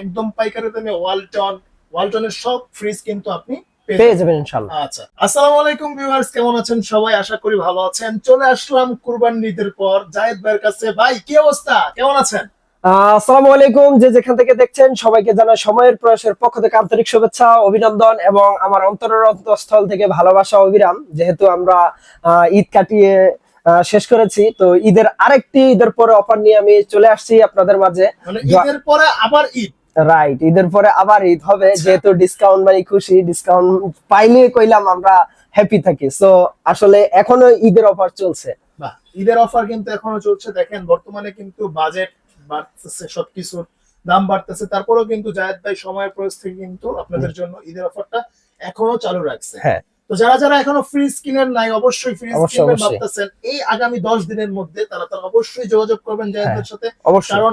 একদম পাইকারি দামে ওয়ালটন ওয়ালটনের সব ফ্রিজ কিন্তু আপনি পেয়ে যাবেন। ইনশাল্লাহ আচ্ছা আসসালামু আলাইকুম ভিউয়ার্স কেমন আছেন সবাই? আশা করি ভালো আছেন। চলে আসলাম কুরবান ঈদের পর। জায়েদ ভাইয়ের কাছে ভাই কি অবস্থা? কেমন আছেন? আসসালামু আলাইকুম। যে যেখান থেকে দেখছেন সবাইকে জানাই সময়ের প্রয়াসের পক্ষ থেকে আন্তরিক শুভেচ্ছা অভিনন্দন এবং আমার অন্তরের অন্তঃস্থল থেকে ভালোবাসা অবিরাম। যেহেতু আমরা ঈদ কাটিয়ে শেষ করেছি তো ঈদের আরেকটি ঈদের পরে অফার নিয়ে আমি চলে আসছি আপনাদের মাঝে। মানে ঈদের পরে আবার ঈদ? রাইট ঈদের পরে আবার ঈদ হবে আচ্ছা। যেহেতু ডিসকাউন্ট মানে খুশি ডিসকাউন্ট পাইলে কইলাম আমরা হ্যাপি থাকি। সো আসলে এখনও ঈদের অফার চলছে। বাহ ঈদের অফার কিন্তু এখনও চলছে। দেখেন বর্তমানে কিন্তু বাজেট বাড়তেছে সবকিছুর দাম বাড়তেছে। তারপরেও কিন্তু জায়েদ ভাই সময়ের পরিস্থিতি কিন্তু আপনাদের জন্য ঈদের অফারটা এখনও চালু রাখছে। হ্যাঁ। তো যারা যারা এখনও ফ্রিজ কিনেন নাই অবশ্যই কিনবেন অবশ্যই। ভাবতেছেন। এই আগামী দশ দিনের মধ্যে তারা তারা অবশ্যই যোগাযোগ করবেন হ্যাঁ। ভাইয়ের সাথে। কারণ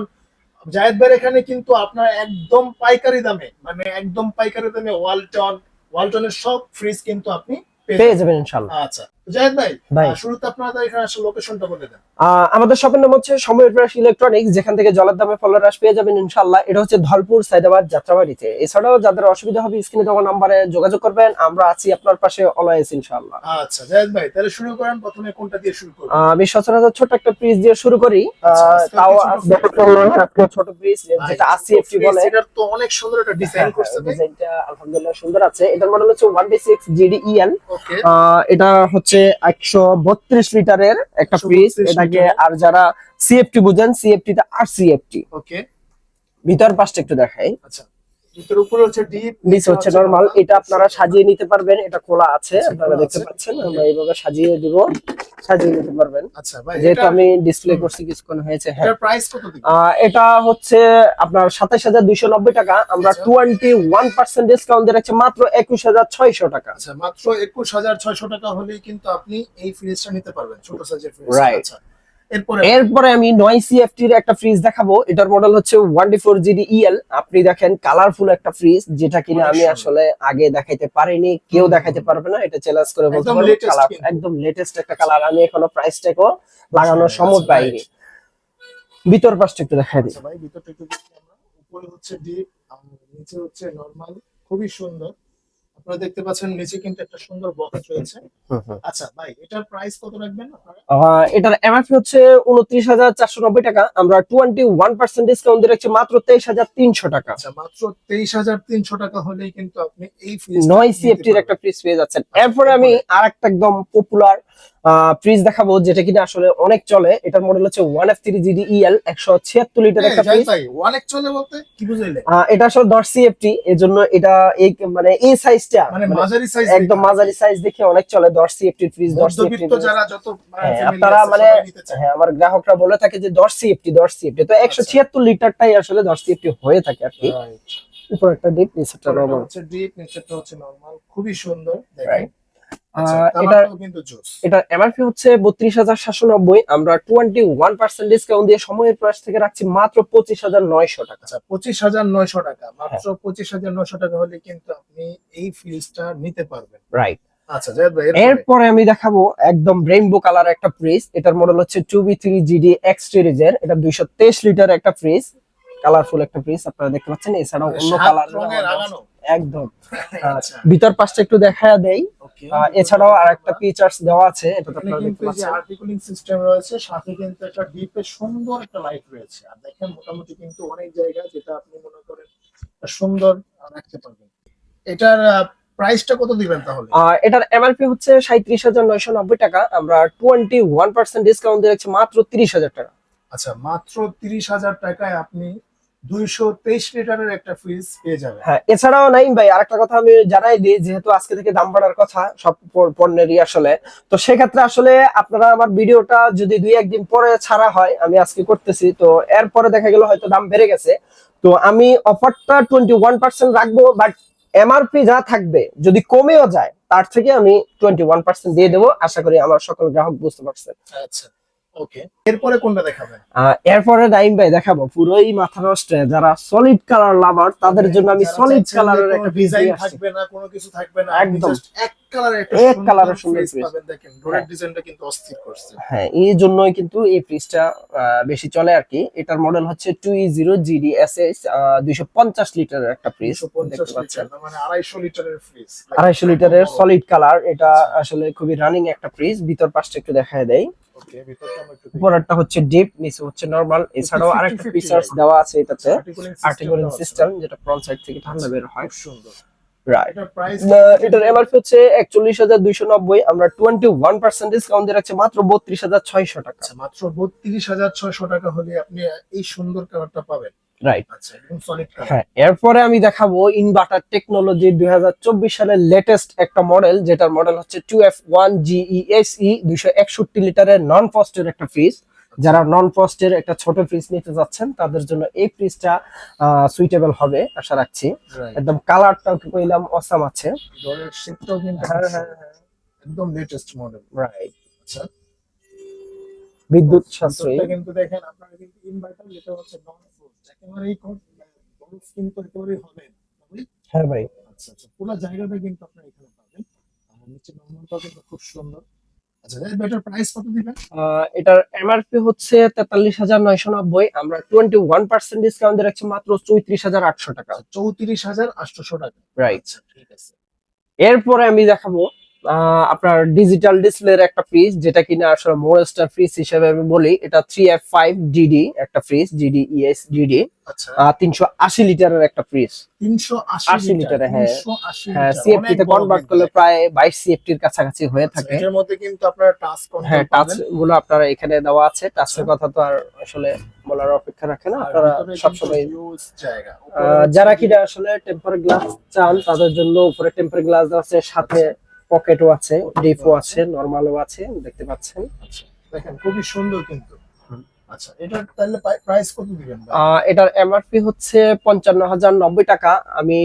জায়েদ ভাইয়ের এখানে কিন্তু আপনার একদম পাইকারি দামে মানে একদম পাইকারি দামে ওয়ালটন ওয়ালটনের সব ফ্রিজ কিন্তু আপনি পেয়ে যাবেন। ইনশাল্লাহ আচ্ছা। আমাদের শপের নাম হচ্ছে সময়ের প্রাস ইলেকট্রনিক্স যেখান থেকে জলের দামে ফলের রাস পেয়ে যাবেন ইনশাল্লাহ এটা হচ্ছে ধলপুর সাইদাবাদ যাত্রাবাড়িতে। এছাড়াও যাদের অসুবিধা হবে স্ক্রিনে দেওয়া নাম্বারে যোগাযোগ করবেন। আমরা আছি আপনার পাশে অলওয়েজ ইনশাল্লাহ আচ্ছা জায়েদ ভাই তাহলে শুরু করেন প্রথমে কোনটা দিয়ে শুরু করবেন? আমি সচরাচর ছোট একটা পিস দিয়ে শুরু করি। আচ্ছা, তাও আজকে ছোট পিস যেটা আসি এফটি বলে। এটার তো অনেক সুন্দর একটা ডিজাইন হ্যাঁ, করছে ডিজাইনটা আলহামদুলিল্লাহ সুন্দর আছে। এটার মডেল হচ্ছে one B six G D E N এটা হচ্ছে একশো বত্রিশ লিটারের একটা 132 পিস এটাকে আর যারা সিএফটি বুঝেন সিএফটি আর সিএফটি ওকে ভিতর পাশটা একটু দেখাই। আচ্ছা। ভিতর উপরে হচ্ছে ডিপ নিচে হচ্ছে নরমাল এটা আপনারা সাজিয়ে নিতে পারবেন এটা খোলা আছে আপনারা দেখতে পাচ্ছেন আমরা এইভাবে সাজিয়ে দিব সাজিয়ে নিতে পারবেন। আচ্ছা ভাই যেহেতু আমি ডিসপ্লে করছি কিছুক্ষণ হয়েছে হ্যাঁ। এটার প্রাইস কত আহ, এটা হচ্ছে আপনার সাতাশ হাজার দুইশো নব্বই টাকা আমরা। টোয়েন্টি ওয়ান পার্সেন্ট ডিসকাউন্ট দিয়ে রাখছি মাত্র একুশ হাজার ছয়শো টাকা। আচ্ছা মাত্র টাকা হলেই কিন্তু আপনি এই ফ্রিজটা নিতে পারবেন ছোট সাইজের ফ্রিজ আচ্ছা। এরপরে আমি নয় সিএফটি এর একটা ফ্রিজ দেখাবো। এটার মডেল হচ্ছে one D four G D E L আপনি দেখেন কালারফুল একটা ফ্রিজ যেটা কিনা আমি আসলে আগে দেখাইতে পারিনি কেউ দেখাইতে পারবে না। এটা চ্যালেঞ্জ করে বলতে একদম পারব কালার একদম লেটেস্ট একটা কালার আমি এখনও প্রাইস ট্যাগও সময় right. পাইনি। ভিতর পাশটা একটু দেখাই দিই। আচ্ছা ভাই ভিতরটা একটু দেখি আমরা। উপরে হচ্ছে ডিপ আর নিচে হচ্ছে নরমাল খুবই সুন্দর। আপনারা দেখতে পাচ্ছেন নিচে কিন্তু একটা সুন্দর বক্স রয়েছে। আচ্ছা ভাই এটার প্রাইস কত রাখবেন আপনারা? আহ, এটার এমআরপি হচ্ছে উনত্রিশ হাজার চারশো নব্বই টাকা। আমরা টোয়েন্টি ওয়ান পার্সেন্ট ডিসকাউন্ট দিয়ে রাখছি মাত্র তেইশ হাজার তিনশো টাকা। আচ্ছা মাত্র তেইশ হাজার তিনশো টাকা হলেই কিন্তু আপনি এই ফ্রিজ নয় সিএফটির একটা ফ্রিজ পেয়ে যাচ্ছেন এরপরে আমি আর একটা একদম পপুলার ফ্রিজ দেখাবো যেটা কিনা আসলে অনেক চলে। এটার মডেল হচ্ছে one F three G D E L একশো ছিয়াত্তর লিটার একটা ফ্রিজ অনেক চলে বলতে কি বুঝাইলে? এটা আসলে দশ সিএফটি এর জন্য এটা এই মানে এই সাইজটা মানে মাঝারি সাইজ একদম মাঝারি সাইজ দেখে অনেক চলে দশ সিএফটি ফ্রিজ দশ সিএফটি যারা যত মানে হ্যাঁ, আপনারা মানে। হ্যাঁ আমার গ্রাহকরা বলে থাকে যে দশ সিএফটি দশ সিএফটি তো একশো ছিয়াত্তর লিটারটাই আসলে দশ সিএফটি হয়ে থাকে আর কি। উপর একটা ডিপ নিচেরটা নরমাল হচ্ছে ডিপ নিচেরটা হচ্ছে নরমাল খুবই সুন্দর দেখেন। এটার- এটার এমআরপি হচ্ছে বত্রিশ হাজার সাতশো নব্বই আমরা টোয়েন্টি ওয়ান পার্সেন্ট ডিসকাউন্ট দিয়ে সময়ের প্রাইস থেকে রাখছি মাত্র পঁচিশ হাজার নয়শো টাকা। আচ্ছা পঁচিশ হাজার নয়শো টাকা হ্যাঁ। মাত্র পঁচিশ হাজার নয়শো টাকা হলে কিন্তু আপনি এই ফ্রিজটা নিতে পারবেন। রাইট আচ্ছা এরপরে? আমি দেখাবো একদম রেইনবো কালার একটা ফ্রিজ এটার মডেল হচ্ছে two B three G D X সিরিজের এটা দুইশো তেইশ লিটার একটা ফ্রিজ কালারফুল একটা ফ্রিজ আপনারা দেখতে পাচ্ছেন এছাড়াও অন্য কালার একদম। আচ্ছা। ভিতর পাশটা একটু দেখা দেই। এছাড়াও আর একটা ফিচার্স দেওয়া আছে এটা তো আপনারা দেখতে পাচ্ছেন। আর্টিকুলিং সিস্টেম রয়েছে সাথে কিন্তু একটা ডিপে সুন্দর একটা লাইট রয়েছে। আর দেখেন মোটামুটি কিন্তু অনেক জায়গা যেটা আপনি মনে করেন সুন্দর রাখতে পারবেন। এটার প্রাইসটা কত দিবেন তাহলে? এটার এমআরপি হচ্ছে সাঁত্রিশ হাজার নয়শো নব্বই টাকা। আমরা টোয়েন্টি ওয়ান পার্সেন্ট ডিসকাউন্ট দিয়ে রাখছি মাত্র তিরিশ হাজার টাকা। আচ্ছা মাত্র তিরিশ হাজার টাকায় আপনি দুইশো তেইশ লিটারের একটা ফ্রিজ পেয়ে যাবেন হ্যাঁ এছাড়াও নাই ভাই আরেকটা কথা আমি জানাই দিই যেহেতু আজকে থেকে দাম বাড়ার কথা সব পণ্যেরই আসলে তো সেক্ষেত্রে আসলে আপনারা আমার ভিডিওটা যদি দুই একদিন পরে ছাড়া হয় আমি আজকে করতেছি তো এরপরে দেখা গেল হয়তো দাম বেড়ে গেছে। তো আমি অফারটা টোয়েন্টি ওয়ান পার্সেন্ট রাখব বাট এমআরপি যা থাকবে যদি কমেও যায় তার থেকে আমি টোয়েন্টি ওয়ান পার্সেন্ট দিয়ে দেবো আশা করি আমার সকল গ্রাহক বুঝতে পারছেন আচ্ছা। ওকে। এরপরে কোনটা দেখাবেন? এরপরে নাইম ভাই দেখাবো। পুরোই মাথা নষ্ট যারা সলিড কালার লাভার তাদের জন্য আমি সলিড কালারের একটা ডিজাইন ডিজাইন থাকবে না কোনো কিছু থাকবে না একদম। এক কালারে একটা এক কালারের সুন্দর face face। পাবেন দেখেন ডোরের হ্যাঁ। ডিজাইনটা কিন্তু অস্থির করছে। হ্যাঁ এই জন্যই কিন্তু এই ফ্রিজটা বেশি চলে আর কি। এটার মডেল হচ্ছে two E zero G D S S দুইশো পঞ্চাশ লিটারের একটা ফ্রিজ 250 দেখতে পাচ্ছেন। মানে আড়াইশো লিটারের ফ্রিজ আড়াইশো লিটারের সলিড কালার এটা আসলে খুবই রানিং একটা ফ্রিজ ভিতর পাশটা একটু দেখায় দেয় উপরেরটা হচ্ছে ডিপ নিচে হচ্ছে নরমাল এছাড়াও আরেকটা ফিচার্স দেওয়া আছে এটাতে আর্টিকুলিং সিস্টেম যেটা ফ্রন্ট সাইড থেকে ঠান্ডা বের হয়। সুন্দর। এটার এমআরপি হচ্ছে একচল্লিশ হাজার দুইশো নব্বই আমরা টোয়েন্টি ওয়ান পার্সেন্ট ডিসকাউন্ট দিয়ে রাখছি মাত্র বত্রিশ হাজার ছয়শো টাকা। আচ্ছা মাত্র বত্রিশ হাজার ছয়শো টাকা হলে আপনি এই সুন্দর কালারটা পাবেন। রাইট আচ্ছা হ্যাঁ এরপরে আমি দেখাবো ইনভার্টার টেকনোলজি দুই হাজার চব্বিশ সালের লেটেস্ট একটা মডেল যেটার মডেল হচ্ছে টু এফ ওয়ান জিইএসই দুইশো একষট্টি লিটারের নন ফস্টের একটা ফ্রিজ যারা নন ফস্টের একটা ছোট ফ্রিজ নিতে যাচ্ছেন তাদের জন্য এই ফ্রিজটা সুইটেবল হবে আশা রাখছি। একদম কালারটাও কি কইলাম অসাম আছে। শেপটাও কিন্তু হ্যাঁ, হ্যাঁ, একদম লেটেস্ট মডেল রাইট আচ্ছা। বিদ্যুৎ সাশ্রয়ী। কিন্তু দেখেন আপনারা কিন্তু ইনভার্টার যেটা হচ্ছে নন একেবারেই বরফ কিন্তু একেবারেই হবে হ্যাঁ ভাই। আচ্ছা আচ্ছা পুরো জায়গাটা কিন্তু আপনারা এখানে পাবেন। আর নিচে নর্মালটাও কিন্তু খুব সুন্দর। আচ্ছা এটার প্রাইস কত দিবেন? এটার এমআরপি হচ্ছে তেতাল্লিশ হাজার নয়শো নব্বই। আমরা টোয়েন্টি ওয়ান পার্সেন্ট ডিসকাউন্ট দিয়ে রাখছি মাত্র চৌত্রিশ হাজার আটশো টাকা। চৌত্রিশ হাজার আটশোশো টাকা। রাইট আচ্ছা ঠিক আছে। এরপরে আমি দেখাবো আপনার ডিজিটাল ডিসপ্লের একটা ফ্রিজ যেটা কিনা আসলে মোরস্টার ফ্রিজ হিসেবে আমি বলি এটা three F five G D একটা fridge G D E S আচ্ছা। তিনশো আশি লিটারের একটা ফ্রিজ তিনশো আশি লিটার লিটারে, হ্যাঁ। হ্যাঁ সিএফটি অনেক তে কনভার্ট করলে প্রায় বাইশ সিএফটির কাছাকাছি হয়ে আচ্ছা, থাকে। মধ্যে কিন্তু আপনারা টাচ হ্যাঁ টাচগুলো আপনারা এখানে দেওয়া আছে। টাচের কথা তো আর আসলে বলার অপেক্ষা রাখে না। আপনারা সবসময় যারা কিনা আসলে টেম্পার গ্লাস চান তাদের জন্য উপরে টেম্পার গ্লাস আছে সাথে পকেটও আছে ডিপও আছে। নরমালও আছে দেখতে পাচ্ছেন। আচ্ছা, দেখেন খুবই সুন্দর কিন্তু। আচ্ছা এটার তাহলে প্রাইস কত দিবেন আহ, এটার এমআরপি হচ্ছে পঞ্চান্ন হাজার নব্বই টাকা। আমি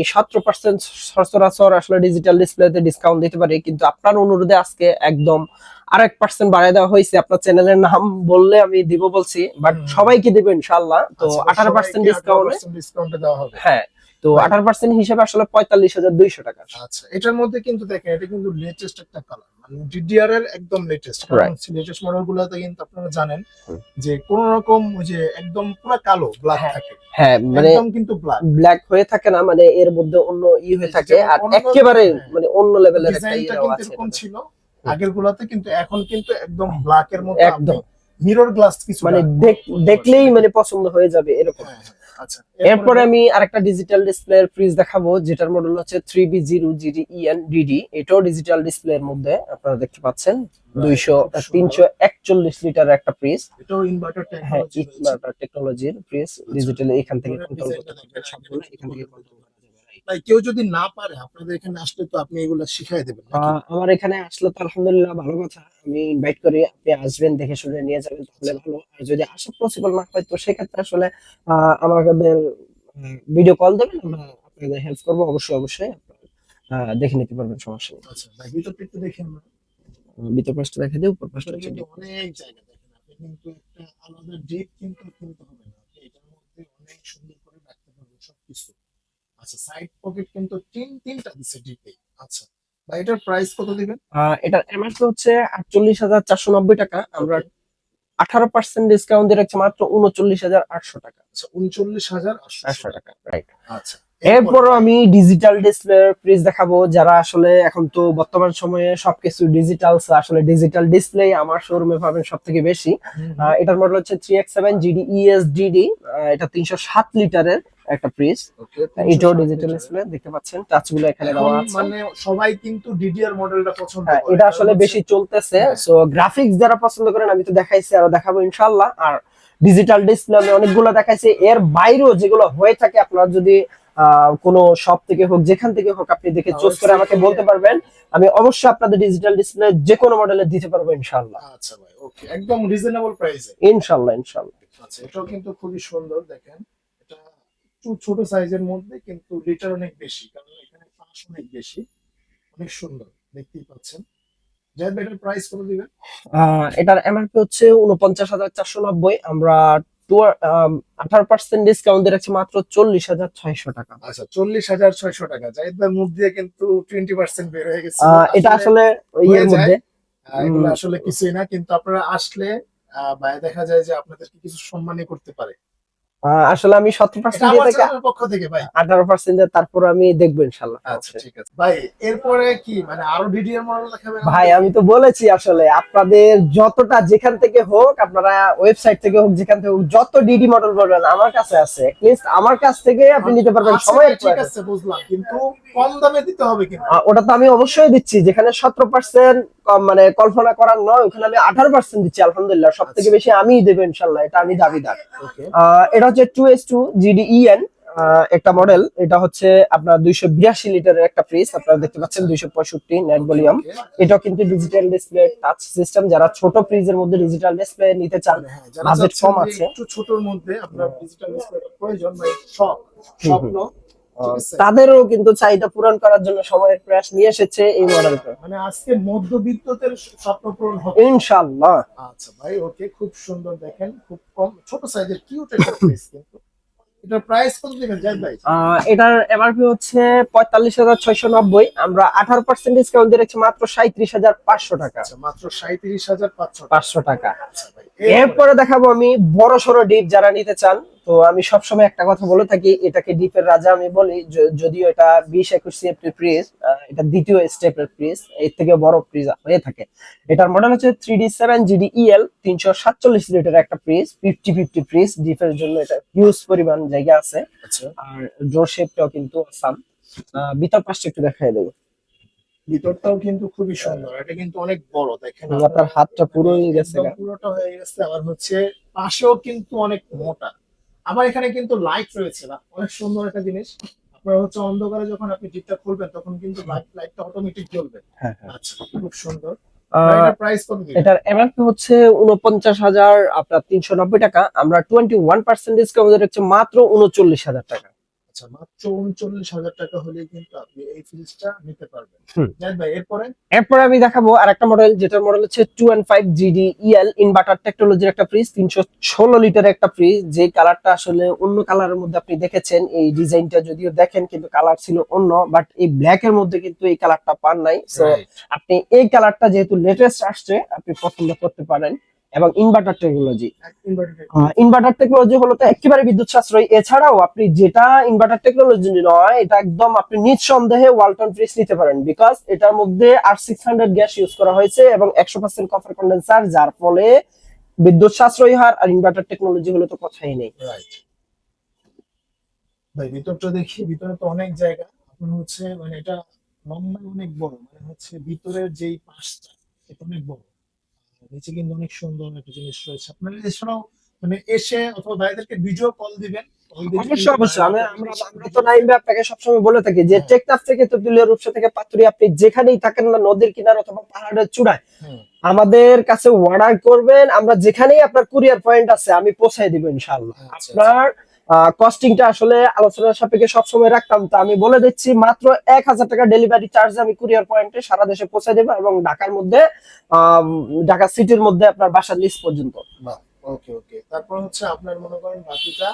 আসলে ডিজিটাল ডিসপ্লেতে ডিসকাউন্ট দিতে পারি কিন্তু আপনার অনুরোধে আজকে একদম আরেক পার্সেন্ট বাড়ায় দেওয়া হয়েছে। আপনার চ্যানেলের নাম বললে আমি দিব বলছি বাট সবাইকে দিব ইনশাল্লাহ তো আচ্ছা, আঠারো পার্সেন্ট সবাইকে ডিসকাউন্টে 18% ডিসকাউন্টে দেওয়া হবে। হ্যাঁ তো আঠারো পার্সেন্ট হিসেবে আসলে পঁয়তাল্লিশ হাজার দুইশো টাকা। আচ্ছা এটার মধ্যে কিন্তু দেখেন এটা কিন্তু লেটেস্ট একটা কালার মানে ডিডিআর এর একদম লেটেস্ট লেটেস্ট মডেল গুলোতে কিন্তু আপনারা জানেন যে কোন রকম যে একদম পুরো কালো ব্ল্যাক থাকে। হ্যাঁ মানে একদম কিন্তু ব্ল্যাক ব্ল্যাক হয়ে থাকে না মানে এর মধ্যে অন্য ই হয়ে থাকে আর একেবারে হ্যাঁ। মানে অন্য লেভেলের একটা ইয়ে আছে এরকম ছিল। আগের গুলাতে কিন্তু এখন কিন্তু একদম ব্ল্যাক এর মধ্যে একদম। মিরর গ্লাস কিছু মানে দেখ- দেখলেই মানে পছন্দ হয়ে যাবে এরকম। হ্যাঁ, হ্যাঁ, আচ্ছা এরপরে আমি আরেকটা ডিজিটাল ডিসপ্লে এর ফ্রিজ দেখাবো যেটার মডেল হচ্ছে three B zero G D E N D D এটাও ডিজিটাল ডিসপ্লে এর মধ্যে আপনারা দেখতে পাচ্ছেন দুইশো তিনশো একচল্লিশ লিটার একটা ফ্রিজ এটাও ইনভার্টার টেকনোলজি ইনভার্টার টেকনোলজির ফ্রিজ ডিজিটাল এখান থেকে কন্ট্রোল করতে পারবেন। সবগুলো এখান থেকে কন্ট্রোল? ভাই কেউ যদি না পারে আপনাদের এখানে আসলে তো আপনি এগুলো শিখাই দেবেন আমার এখানে আসলে তো আলহামদুলিল্লাহ ভালো কথা। আমি ইনভাইট করি আপনি আসবেন দেখে শুনে নিয়ে যাবেন তাহলে ভালো। আর যদি আসা পসিবল না হয় তো সেক্ষেত্রে আসলে আমাদের ভিডিও কল দেবেন আমরা আপনাদের হেল্প করব অবশ্যই অবশ্যই। আপনারা, দেখে নিতে পারবেন সমস্যা নেই। আচ্ছা ভাই ভিতরটা একটু দেখেন না ভিতর পাশটা দেখে দিই উপর পাশটা ভিতরে কিন্তু অনেক জায়গা দেখেন আপনি কিন্তু একটা আলাদা ডিপ কিন্তু কিনতে হবে না এটার মধ্যে অনেক সুন্দর করে রাখতে পারবেন সবকিছু। আচ্ছা সাইড পকেট কিন্তু তিন তিনটা দিছে ডিপে আচ্ছা। ভাই এটার প্রাইস কত দিবেন? এটার এমআরপি হচ্ছে আটচল্লিশ হাজার চারশো নব্বই টাকা। আমরা আঠারো পার্সেন্ট ডিসকাউন্ট দিয়ে রাখছি মাত্র উনচল্লিশ হাজার আটশো টাকা। আচ্ছা উনচল্লিশ হাজার আটশো টাকা। রাইট আচ্ছা এরপরও আমি ডিজিটাল ডিসপ্লে ফ্রিজ দেখাবো। যারা আসলে এখন তো বর্তমান সময়ে সবকিছু ডিজিটাল আসলে ডিজিটাল ডিসপ্লে আমার শোরুমে পাবেন সব থেকে বেশি এটার মডেল হচ্ছে three X seven G D E S D D এটা তিনশো সাত লিটারের। একটা ফ্রিজ এটাও ডিজিটাল ডিসপ্লে দেখতে পাচ্ছেন টাচগুলো এখানে দেওয়া আছে। মানে সবাই কিন্তু ডিডিআর মডেলটা পছন্দ হ্যাঁ, করে এটা আসলে বেশি চলতেছে। হ্যাঁ। সো গ্রাফিক্স যারা পছন্দ করেন আমি তো দেখাইছি আর দেখাবো ইনশাল্লাহ আর ডিজিটাল ডিসপ্লে আমি অনেকগুলো দেখাইছি। এর বাইরেও যেগুলো হয়ে থাকে আপনারা যদি কোনো শপ থেকে হোক যেখান থেকে হোক আপনি দেখে চুজ করে আমাকে বলতে পারবেন। আমি অবশ্যই আপনাদের ডিজিটাল ডিসপ্লে যে কোনো মডেলে দিতে পারব ইনশাল্লাহ আচ্ছা ভাই ওকে একদম রিজনেবল প্রাইসে ইনশাল্লাহ ইনশাল্লাহ আচ্ছা এটাও কিন্তু খুবই সুন্দর দেখেন। একটু ছোট সাইজের মধ্যে কিন্তু লিটার অনেক বেশি কারণ এখানে পাঁচ অনেক বেশি অনেক সুন্দর দেখতেই পাচ্ছেন। জাহিদ এটার প্রাইস কত দিবেন? এটার এমআরপি হচ্ছে উনপঞ্চাশ হাজার চারশো নব্বই আমরা আঠারো পার্সেন্ট ডিসকাউন্ট দিয়ে মাত্র চল্লিশ হাজার ছয়শো টাকা। আচ্ছা চল্লিশ হাজার ছয়শো টাকা। জাহিদ ভাই মুখ দিয়ে কিন্তু টোয়েন্টি পার্সেন্ট বের হয়ে গেছে। এটা আসলে ইয়ের মধ্যে। এগুলো আসলে কিছুই না কিন্তু আপনারা আসলে দেখা যায় যে আপনাদেরকে কিছু সম্মানই করতে পারে। আসলে আমি পার্সেন্ট আমার থেকে পক্ষ থেকে ভাই। আঠারো পার্সেন্ট তারপর আমি দেখব ইনশাল্লাহ। আচ্ছা ঠিক আছে। ভাই এরপরে কি মানে আরও ডিডিআর মডেল দেখাবেন? ভাই আমি তো বলেছি আসলে আপনাদের যতটা যেখান থেকে হোক আপনারা ওয়েবসাইট থেকে হোক যেখান থেকে হোক যত ডিডি মডেল বলবেন আমার কাছে আছে। Least আমার কাছ থেকে আপনি নিতে পারবেন আছে, সময়ের ঠিক আছে বুঝলাম। কিন্তু কম দামে দিতে হবে কিন্তু ওটা তো আমি অবশ্যই দিচ্ছি যেখানে সতেরো পার্সেন্ট মানে কল্পনা করার নয় ওখানে আমি আঠারো পার্সেন্ট দিচ্ছি আলহামদুলিল্লাহ। সব থেকে বেশি আমিই দেবো ইনশাল্লাহ এটা আমি দাবিদার। এটা হচ্ছে টু এস টু জিডিইএন একটা মডেল এটা হচ্ছে আপনার দুইশো বিরাশি লিটারের একটা ফ্রিজ আপনারা দেখতে পাচ্ছেন দুইশো পঁয়ষট্টি নেট ভলিউম এটাও কিন্তু ডিজিটাল ডিসপ্লে টাচ সিস্টেম যারা ছোট ফ্রিজের মধ্যে ডিজিটাল ডিসপ্লে নিতে চান হ্যাঁ বাজেট কম আছে। একটু ছোটর মধ্যে আপনার ডিজিটাল ডিসপ্লেটা প্রয়োজন বা শখ স্বপ্ন? তাদেরও কিন্তু চাহিদা পূরণ করার জন্য সময়ের প্রয়াস নিয়ে এসেছে এই মডেলটা। মানে আজকে মধ্যবিত্তদের স্বপ্ন পূরণ হবে। ইনশাল্লাহ আচ্ছা ভাই ওকে খুব সুন্দর দেখেন খুব কম ছোট সাইজের কিউট একটা পিস কিন্তু। এটার প্রাইস কত দিবেন জাহিদ ভাই? এটার এমআরপি হচ্ছে পঁয়তাল্লিশ হাজার ছয়শো নব্বই। আমরা আঠারো পার্সেন্ট ডিসকাউন্ট দিয়ে রাখছি মাত্র সাঁত্রিশ হাজার পাঁচশো টাকা। আচ্ছা মাত্র সাঁত্রিশ হাজার পাঁচশো পাঁচশো টাকা। আচ্ছা ভাই এরপরে? এরপরে দেখাবো আমি বড় সড়ো ডিপ যারা নিতে চান তো আমি সবসময় একটা কথা বলে থাকি এটাকে ডিপের রাজা আমি বলি যদিও এটা বিশ একুশ সিএফটি ফ্রিজ এটা দ্বিতীয় স্টেপের ফ্রিজ এর থেকে বড় ফ্রিজ হয়ে থাকে। এটার মডেল হচ্ছে three D seven GD EL তিনশো সাতচল্লিশ লিটার একটা ফ্রিজ ফিফটি ফিফটি ফ্রিজ ডিপের জন্য এটা হিউজ পরিমাণ জায়গা আছে। আচ্ছা। আর ডোর শেপটাও কিন্তু আসাম ভিতর পাশটা একটু দেখাই দেবো। ভিতরটাও কিন্তু খুবই সুন্দর এটা কিন্তু অনেক বড় দেখেন আপনার হাতটা পুরো হয়ে গেছে পুরোটা হয়ে গেছে আবার হচ্ছে পাশেও কিন্তু অনেক মোটা। আবার এখানে কিন্তু লাইট রয়েছে না। অনেক সুন্দর একটা জিনিস। আপনার হচ্ছে অন্ধকারে যখন আপনি জিপটা খুলবেন তখন কিন্তু লাইট লাইটটা অটোমেটিক জ্বলবে। হ্যাঁ, হ্যাঁ। আচ্ছা খুব সুন্দর। এটার এমআরপি হচ্ছে উনপঞ্চাশ হাজার আপনার তিনশো নব্বই টাকা। আমরা টোয়েন্টি ওয়ান পার্সেন্ট ডিসকাউন্ট হচ্ছে মাত্র উনচল্লিশ হাজার টাকা। আচ্ছা মাত্র উনচল্লিশ হাজার টাকা হলে কিন্তু আপনি এই ফ্রিজটা নিতে পারবেন। ভাই এরপরে? এরপরে আমি দেখাবো আর একটা মডেল যেটার মডেল হচ্ছে two and five G D E L inverter টেকনোলজির একটা ফ্রিজ তিনশো ষোলো লিটার একটা ফ্রিজ যে কালারটা আসলে অন্য কালারের মধ্যে আপনি দেখেছেন এই ডিজাইনটা যদিও দেখেন কিন্তু কালার ছিল অন্য বাট এই ব্ল্যাক এর মধ্যে কিন্তু এই কালারটা পান নাই। সো আপনি এই কালারটা যেহেতু লেটেস্ট আসছে আপনি পছন্দ করতে পারেন। এবং ইনভার্টার টেকনোলজি ইনভার্টার টেকনোলজি হলো তো একেবারে বিদ্যুৎ সাশ্রয়ী। এছাড়াও আপনি যেটা ইনভার্টার টেকনোলজি নয় এটা একদম আপনি নিঃসন্দেহে ওয়ালটন ফ্রিজ নিতে পারেন বিকজ এটার মধ্যে R six hundred gas use করা হয়েছে এবং একশো পার্সেন্ট কপার কন্ডেন্সার যার ফলে বিদ্যুৎ সাশ্রয়ী হার আর ইনভার্টার টেকনোলজি হলো তো কথাই নেই। ভাই ভিতরটা দেখি ভিতরে তো অনেক জায়গা। আপনার হচ্ছে মানে এটা লম্বা অনেক বড় মানে হচ্ছে ভিতরের যেই পাশটা এটা অনেক বড়। নিচে কিন্তু অনেক সুন্দর একটা জিনিস রয়েছে। আপনারা এছাড়াও মানে এসে অথবা ভাইদেরকে ভিডিও কল দিবেন অবশ্যই অবশ্যই। আমি আমরা আমরা তো নাইম ভাই আপনাকে সবসময় বলে থাকি যে হ্যাঁ। টেকনাফ থেকে তেতুলিয়া রূপসা থেকে পাতুরি আপনি যেখানেই থাকেন না নদীর কিনার অথবা পাহাড়ের চূড়ায় আমাদের কাছে অর্ডার করবেন। আমরা যেখানেই আপনার কুরিয়ার পয়েন্ট আছে আমি পৌঁছাই দিব ইনশাআল্লাহ। আচ্ছা, আপনার কস্টিংটা আসলে আলোচনার সাপেক্ষে সবসময় রাখতাম। তো আমি বলে দিচ্ছি, মাত্র এক হাজার টাকা ডেলিভারি চার্জ আমি কুরিয়ার পয়েন্টে সারা দেশে পৌঁছে দেবো এবং ঢাকার মধ্যে ঢাকা সিটির মধ্যে আপনার বাসার লিস্ট পর্যন্ত। ওকে ওকে তারপর হচ্ছে আপনার মনে করেন বাকিটা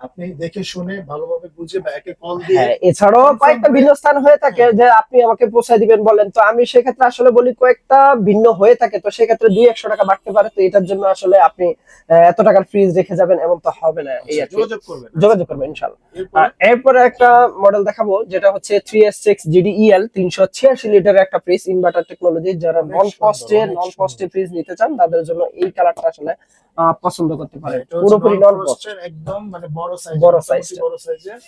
আপনি দেখে শুনে ভালোভাবে বুঝে ব্যাকে কল দিয়ে হ্যাঁ এছাড়াও কয়েকটা ভিন্ন স্থান হয়ে থাকে যে আপনি আমাকে পৌঁছায় দিবেন বলেন। তো আমি সেক্ষেত্রে আসলে বলি কয়েকটা ভিন্ন হয়ে থাকে। তো সেক্ষেত্রে দুই একশো টাকা বাড়তে পারে। তো এটার জন্য আসলে আপনি এত টাকার ফ্রিজ রেখে যাবেন এমন তো হবে না এই যোগাযোগ করবেন যোগাযোগ করবেন ইনশাল্লাহ। এরপরে? একটা মডেল দেখাবো যেটা হচ্ছে three S six G D E L তিনশো ছিয়াশি লিটার একটা ফ্রিজ ইনভার্টার টেকনোলজি যারা নন কস্টে নন কস্টে ফ্রিজ নিতে চান তাদের জন্য এই কালারটা আসলে পছন্দ করতে পারে পুরোপুরি নন কস্ট non-frosted, একদম মানে বড় সাইজ বড় সাইজের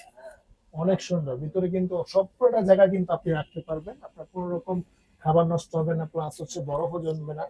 অনেক সুন্দর। ভিতরে কিন্তু সবকটা জায়গা কিন্তু আপনি রাখতে পারবেন। আপনার কোনো রকম খাবার নষ্ট হবে না প্লাস হচ্ছে বরফও জমবে না।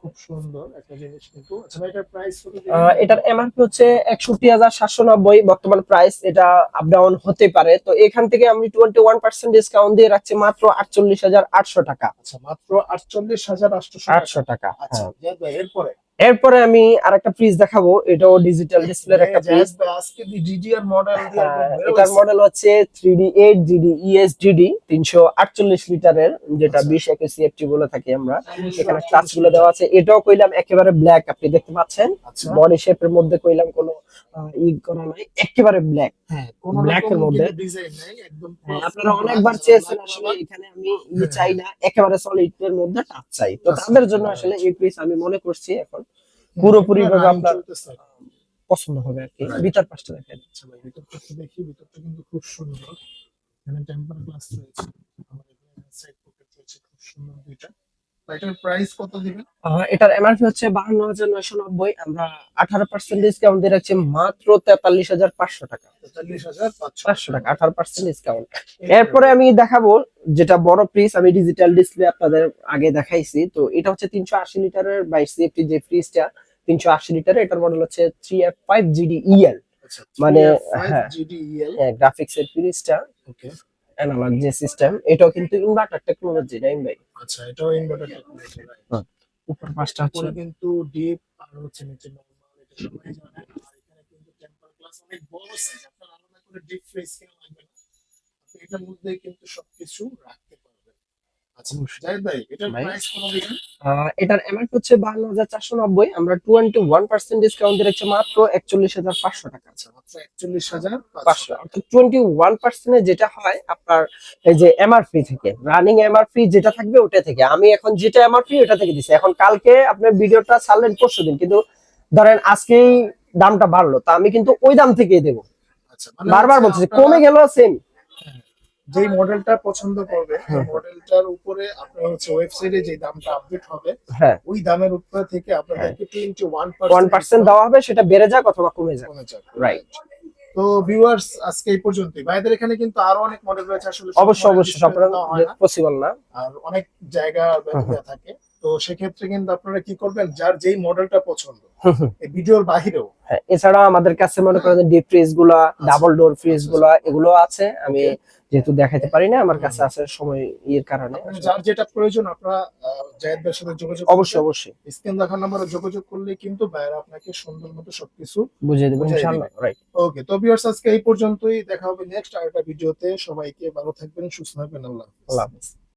খুব সুন্দর একটা জিনিস কিন্তু। আচ্ছা এটার প্রাইস কত এটার এমআরপি হচ্ছে একষট্টি হাজার সাতশো নব্বই। বর্তমান প্রাইস এটা আপ ডাউন হতে পারে। তো এখান থেকে আমি টোয়েন্টি ওয়ান পার্সেন্ট ডিসকাউন্ট দিয়ে রাখছি মাত্র আটচল্লিশ হাজার আটশো টাকা। আচ্ছা মাত্র আটচল্লিশ হাজার আটশো আটশো টাকা আচ্ছা হ্যাঁ। ভাই এরপরে? এরপরে আমি আর একটা ফ্রিজ দেখাবো এটাও ডিজিটাল ডিসপ্লের একটা ফ্রিজ আজকে ডিডিআর মডেল হ্যাঁ, এটার মডেল হচ্ছে three D eight G D E S D D তিনশো আটচল্লিশ লিটারের যেটা আচ্ছা। বিশ একুশ সিএফটি বলে থাকি আমরা। এখানে টাচগুলো দেওয়া আছে। এটাও কইলাম একেবারে ব্ল্যাক আপনি দেখতে পাচ্ছেন? আচ্ছা। বডি শেপের মধ্যে কইলাম কোনো ই করা নাই একেবারে ব্ল্যাক হ্যাঁ কোনো black এর মধ্যে। কিন্তু ডিজাইন নাই একদম হ্যাঁ, আপনারা অনেকবার চেয়েছেন আসলে এখানে আমি ই। চাই না একেবারে সলিড এর মধ্যে টাচ চাই। তো আচ্ছা, তাদের জন্য আসলে এই পিস আমি মনে করছি এখন। পুরোপুরি ভাবে আপনার। পছন্দ হবে আর কি. ভিতর পাশটা দেখেন। আচ্ছা ভাই ভিতরটা একটু দেখি ভিতরটা কিন্তু খুব সুন্দর। এখানে টেম্পার গ্লাস রয়েছে। আমাদের সাইড পকেট রয়েছে খুব সুন্দর দুইটা। এটার প্রাইস কত দিবেন? এটার এমআরপি হচ্ছে বাহান্ন হাজার নয়শো নব্বই। আমরা আঠারো পার্সেন্ট ডিসকাউন্ট দিয়ে রাখছি মাত্র তেতাল্লিশ হাজার পাঁচশো টাকা। তেতাল্লিশ হাজার পাঁচশো পাঁচশো টাকা। আঠারো পার্সেন্ট ডিসকাউন্ট এরপরে আমি দেখাবো যেটা বড় পিস আমি ডিজিটাল ডিসপ্লে আপনাদের আগে দেখাইছি। তো এটা হচ্ছে তিনশো আশি লিটারের বাইশ সিএফটি যে ফ্রিজটা তিনশো আশি লিটারের এটার মডেল হচ্ছে three F five G D E L মানে, হ্যাঁ। গ্রাফিক্স এর ফ্রিজটা ওকে অ্যানালগ যে সিস্টেম এটাও কিন্তু ইনভার্টার টেকনোলজি নাইম ভাই? আচ্ছা এটাও ইনভার্টার টেকনোলজি হ্যাঁ। উপর পাঁচটা হচ্ছে কিন্তু ডিপ আর হচ্ছে নিচে নরমাল এটা সবাই জানে। আর এখানে কিন্তু টেম্পার গ্লাস অনেক বড় সাইজ আপনার আলাদা করে ডিপ ফ্রিজ কেন লাগবে না? আপনি এটার মধ্যে কিন্তু সবকিছু রাখতে ভাই এটার ভাই। প্রাইস কত দিবেন? আহ, এটার এমআরপি হচ্ছে বাহান্ন হাজার চারশো নব্বই। আমরা টোয়েন্টি ওয়ান পার্সেন্ট ডিসকাউন্ট দিয়ে মাত্র একচল্লিশ হাজার পাঁচশো টাকা। আচ্ছা একচল্লিশ হাজার পাঁচশো অর্থাৎ টোয়েন্টি ওয়ান পার্সেন্টে যেটা হয় আপনার এই যে এমআরপি থেকে রানিং এমআরপি যেটা থাকবে ওটা থেকে। আমি এখন যেটা এমআরপি ওটা থেকে দিচ্ছি এখন কালকে আপনার ভিডিওটা ছাড়লেন পরশু দিন কিন্তু ধরেন আজকেই দামটা বাড়লো তা আমি কিন্তু ওই দাম থেকেই দেবো। আচ্ছা মানে বারবার বলছি কমে গেল সেম যেই মডেলটা পছন্দ করবে মডেলটার উপরে আপনার হচ্ছে ওয়েবসাইটে যে দামটা আপডেট হবে হ্যাঁ। ওই দামের উপরে থেকে আপনাদেরকে টোয়েন্টি ওয়ান ওয়ান পার্সেন্ট দেওয়া হবে সেটা বেড়ে যাক অথবা কমে যাক। রাইট তো ভিউয়ার্স আজকে এই পর্যন্তই। ভাইদের এখানে কিন্তু আরও অনেক মডেল রয়েছে আসলে সব অবশ্যই অবশ্যই হয় না। পসিবল না। আর অনেক জায়গা থাকে। তো সেক্ষেত্রে কিন্তু আপনারা কি করবেন যার যেই মডেলটা পছন্দ। এই ভিডিওর বাহিরেও হ্যাঁ এছাড়াও আমাদের কাছে মনে করেন ডিপ ফ্রিজগুলা ডাবল ডোর ফ্রিজগুলা এগুলো আছে। আমি যেহেতু দেখাতে পারি না আমার কাছে আছে সময় ইয়ের কারণে। যার যেটা প্রয়োজন আপনারা জায়েদ ভাইয়ের সাথে যোগাযোগ অবশ্যই অবশ্যই। স্ক্রিন দেখার নাম্বারে যোগাযোগ করলে কিন্তু ভাইরা আপনাকে সুন্দর মতো সবকিছু বুঝিয়ে দেবে ইনশাআল্লাহ রাইট ওকে তো ভিউয়ার্স আজকে এই পর্যন্তই। দেখা হবে নেক্সট আরেকটা ভিডিওতে সবাইকে ভালো থাকবেন সুস্থ থাকবেন আল্লাহ আল্লাহ হাফেজ।